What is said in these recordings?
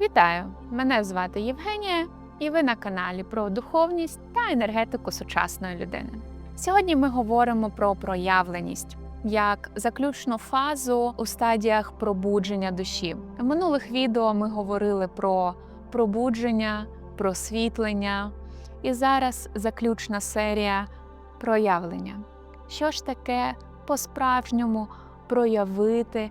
Вітаю! Мене звати Євгенія, і ви на каналі про духовність та енергетику сучасної людини. Сьогодні ми говоримо про проявленість як заключну фазу у стадіях пробудження душі. В минулих відео ми говорили про пробудження, просвітлення, і зараз заключна серія проявлення. Що ж таке по-справжньому проявити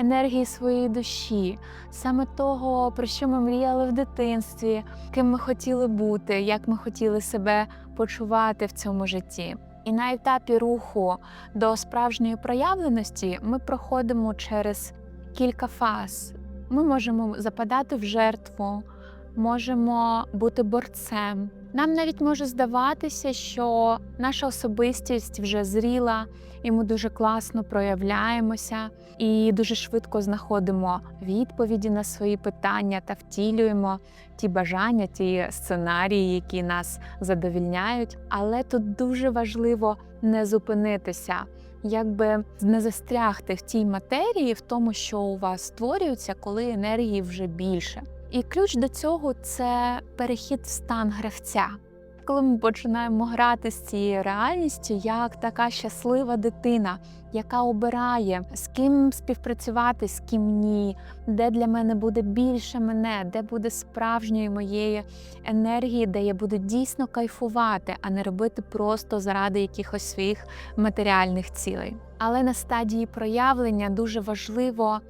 енергії своєї душі, саме того, про що ми мріяли в дитинстві, ким ми хотіли бути, як ми хотіли себе почувати в цьому житті. І на етапі руху до справжньої проявленості ми проходимо через кілька фаз. Ми можемо западати в жертву, можемо бути борцем. Нам навіть може здаватися, що наша особистість вже зріла, і ми дуже класно проявляємося, і дуже швидко знаходимо відповіді на свої питання та втілюємо ті бажання, ті сценарії, які нас задовільняють. Але тут дуже важливо не зупинитися, якби не застрягти в тій матерії, в тому, що у вас створюється, коли енергії вже більше. І ключ до цього це перехід в стан гравця. Коли ми починаємо грати з цією реальністю, як така щаслива дитина, яка обирає, з ким співпрацювати, з ким ні, де для мене буде більше мене, де буде справжньої моєї енергії, де я буду дійсно кайфувати, а не робити просто заради якихось своїх матеріальних цілей. Але на стадії проявлення дуже важливо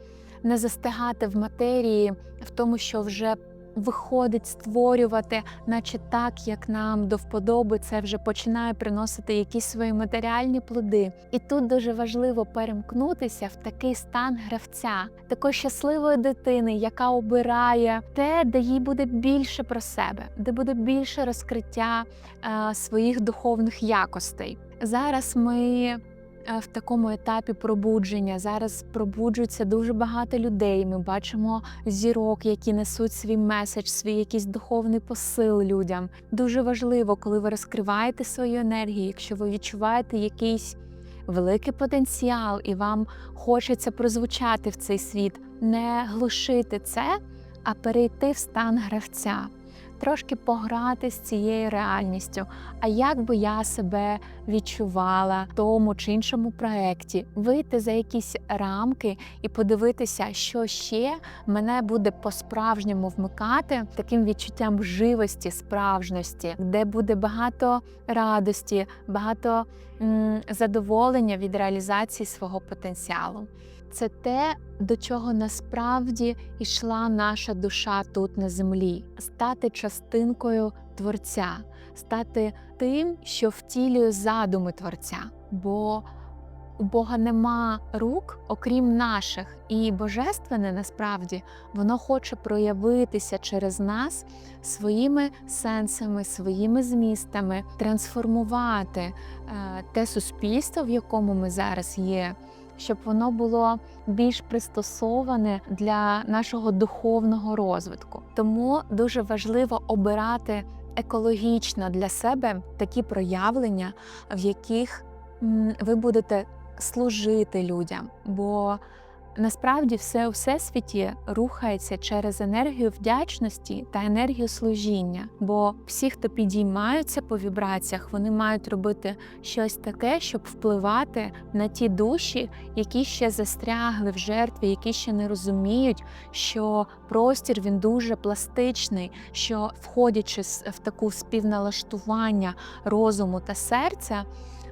не застигати в матерії, в тому, що вже виходить створювати, наче так, як нам до вподоби, це вже починає приносити якісь свої матеріальні плоди. І тут дуже важливо перемкнутися в такий стан гравця, такої щасливої дитини, яка обирає те, де їй буде більше про себе, де буде більше розкриття е, своїх духовних якостей. Зараз ми в такому етапі пробудження. Зараз пробуджується дуже багато людей. Ми бачимо зірок, які несуть свій меседж, свій якийсь духовний посил людям. Дуже важливо, коли ви розкриваєте свою енергію, якщо ви відчуваєте якийсь великий потенціал, і вам хочеться прозвучати в цей світ, не глушити це, а перейти в стан гравця трошки пограти з цією реальністю. А як би я себе відчувала в тому чи іншому проєкті, вийти за якісь рамки і подивитися, що ще мене буде по-справжньому вмикати таким відчуттям живості, справжності, де буде багато радості, багато м задоволення від реалізації свого потенціалу це те, до чого насправді йшла наша душа тут на землі, стати частинкою Творця, стати тим, що втілює задуми Творця. Бо у Бога нема рук, окрім наших, і божественне насправді воно хоче проявитися через нас своїми сенсами, своїми змістами, трансформувати е, те суспільство, в якому ми зараз є щоб воно було більш пристосоване для нашого духовного розвитку. Тому дуже важливо обирати екологічно для себе такі проявлення, в яких ви будете служити людям. бо Насправді все у всесвіті рухається через енергію вдячності та енергію служіння. Бо всі, хто підіймаються по вібраціях, вони мають робити щось таке, щоб впливати на ті душі, які ще застрягли в жертві, які ще не розуміють, що простір він дуже пластичний, що входячи в таку співналаштування розуму та серця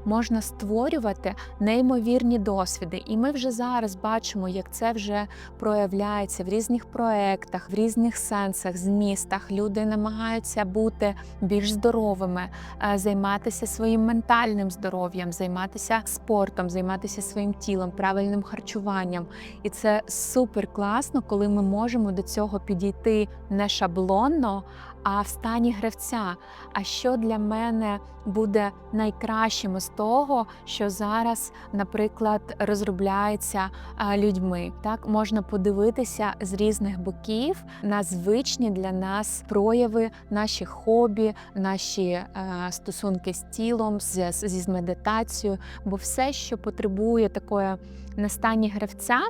можна створювати неймовірні досвіди. І ми вже зараз бачимо, як це вже проявляється в різних проектах, в різних сенсах, змістах. Люди намагаються бути більш здоровими, е, займатися своїм ментальним здоров'ям, займатися спортом, займатися своїм тілом, правильним харчуванням. І це супер класно, коли ми можемо до цього підійти не шаблонно, а в стані гравця. А що для мене буде найкращим з того, що зараз, наприклад, розробляється людьми? Так можна подивитися з різних боків на звичні для нас прояви, наші хобі, наші е, стосунки з тілом, з, зі медитацією, бо все, що потребує такої на стані гравця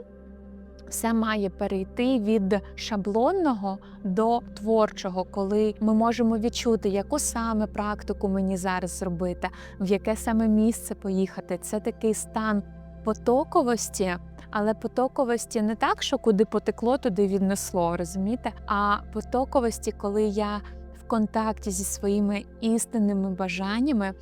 Все має перейти від шаблонного до творчого, коли ми можемо відчути, яку саме практику мені зараз зробити, в яке саме місце поїхати. Це такий стан потоковості, але потоковості не так, що куди потекло, туди віднесло, розумієте? А потоковості, коли я в контакті зі своїми істинними бажаннями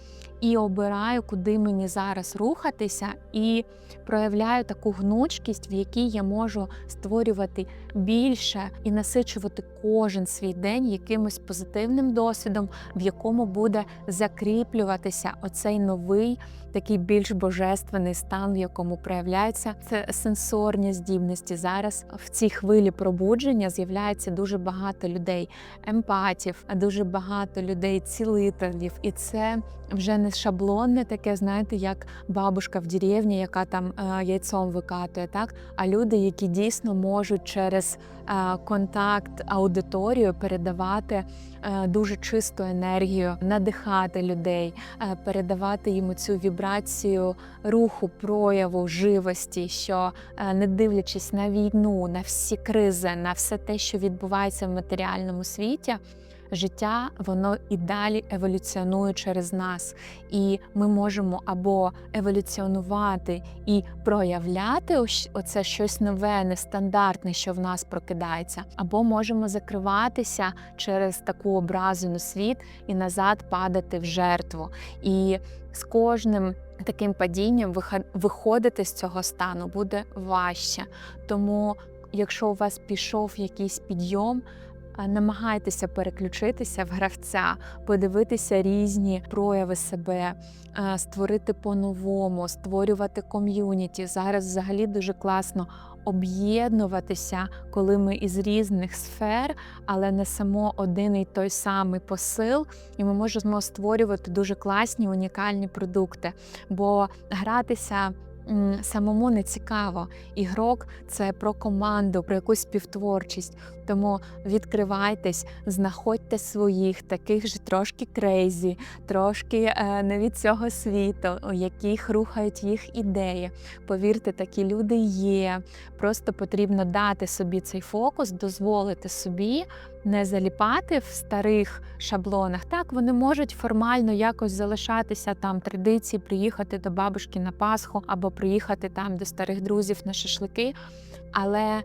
і обираю, куди мені зараз рухатися, і проявляю таку гнучкість, в якій я можу створювати більше і насичувати кожен свій день якимось позитивним досвідом, в якому буде закріплюватися оцей новий, такий більш божественний стан, в якому проявляються сенсорні здібності. Зараз в цій хвилі пробудження з'являється дуже багато людей, емпатів, дуже багато людей, цілителів, і це вже не шаблонне таке, знаєте, як бабушка в деревні, яка там е, яйцом викатує, так а люди, які дійсно можуть через е, контакт аудиторію передавати е, дуже чисту енергію, надихати людей, передавати їм цю вібрацію руху, прояву, живості, що не дивлячись на війну, на всі кризи, на все те, що відбувається в матеріальному світі. Життя воно і далі еволюціонує через нас, і ми можемо або еволюціонувати і проявляти оце щось нове, нестандартне, що в нас прокидається, або можемо закриватися через таку образу на світ і назад падати в жертву. І з кожним таким падінням виходити з цього стану буде важче. Тому, якщо у вас пішов якийсь підйом, намагайтеся переключитися в гравця, подивитися різні прояви себе, створити по-новому, створювати ком'юніті. Зараз взагалі дуже класно об'єднуватися, коли ми із різних сфер, але не само один і той самий посил, і ми можемо створювати дуже класні унікальні продукти. Бо гратися. Самому не цікаво. Ігрок це про команду, про якусь співтворчість. Тому відкривайтесь, знаходьте своїх, таких же трошки крейзі, трошки е, не від цього світу, у яких рухають їх ідеї. Повірте, такі люди є. Просто потрібно дати собі цей фокус, дозволити собі не заліпати в старих шаблонах. Так, вони можуть формально якось залишатися там традиції, приїхати до бабушки на Пасху або приїхати там до старих друзів на шашлики. Але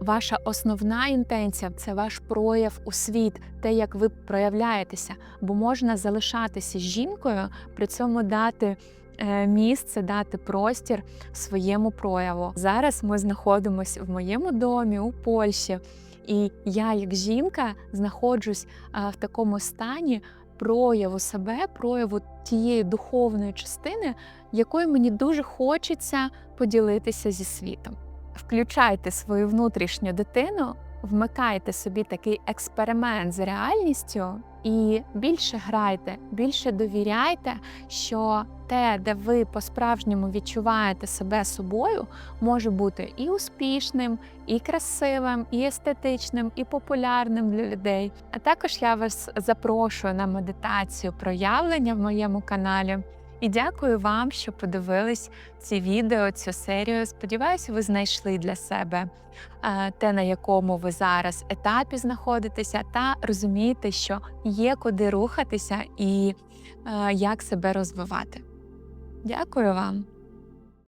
ваша основна інтенція це ваш прояв у світ, те, як ви проявляєтеся, бо можна залишатися жінкою, при цьому дати. е, Місце дати простір своєму прояву. Зараз ми знаходимося в моєму домі у Польщі, і я, як жінка, знаходжусь в такому стані прояву себе, прояву тієї духовної частини, якою мені дуже хочеться поділитися зі світом. Включайте свою внутрішню дитину, вмикайте собі такий експеримент з реальністю і більше грайте, більше довіряйте, що те, де ви по-справжньому відчуваєте себе собою, може бути і успішним, і красивим, і естетичним, і популярним для людей. А також я вас запрошую на медитацію проявлення в моєму каналі. І дякую вам, що подивились ці відео, цю серію. Сподіваюся, ви знайшли для себе е, те, на якому ви зараз етапі знаходитеся, та розумієте, що є куди рухатися і е, як себе розвивати. Дякую вам.